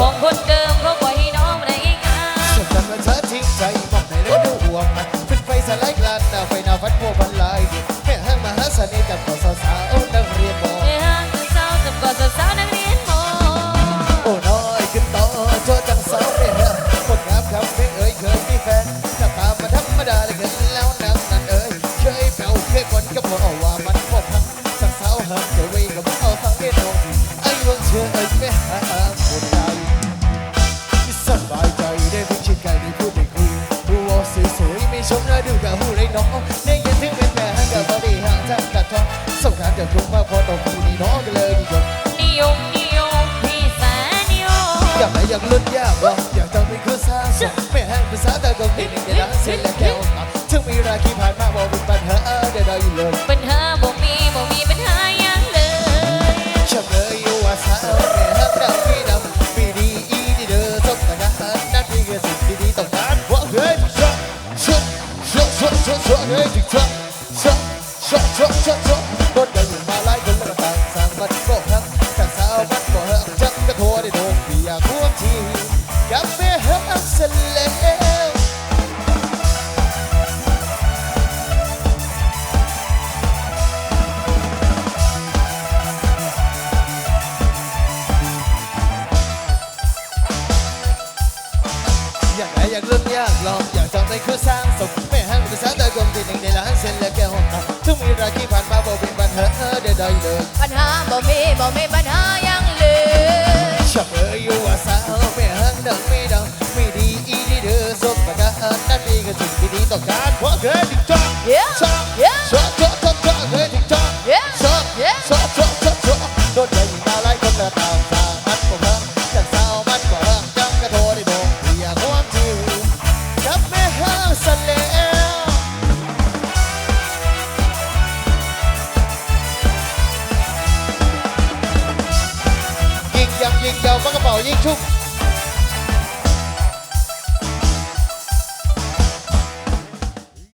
ของคนเดิมเขาปล่อยให้น้องไร้งานสุดจันวัเธอทิ้งใจมองในเรื่องดูห่วงมันเป็ไฟสลด์กลันหน้าไฟหน้าฟัดพวกบันลายแม่ห้างมหาเสน่ห์จับขอสาว น้องนี่ยังถึงเป็นแม่ห่างกับบอดี้ห่างจากกัดท้องสงสารจะทุกมาพอต่อคู่นี้น้องกันเลยนิยมนิยมนิยมพี่สานิยมอยากไหนอยากลุ้น คนยากลองอยากจองใจคือสร้างสมไม่หันไปสร้างแต่กลมที่หนึ่งในล้านเส้นและแก้วทุกมีรายที่ผ่านมาบ่เป็นปัญหาเดือดดอยเลยปัญหาบ่มีบ่มีปัญหา Các bác.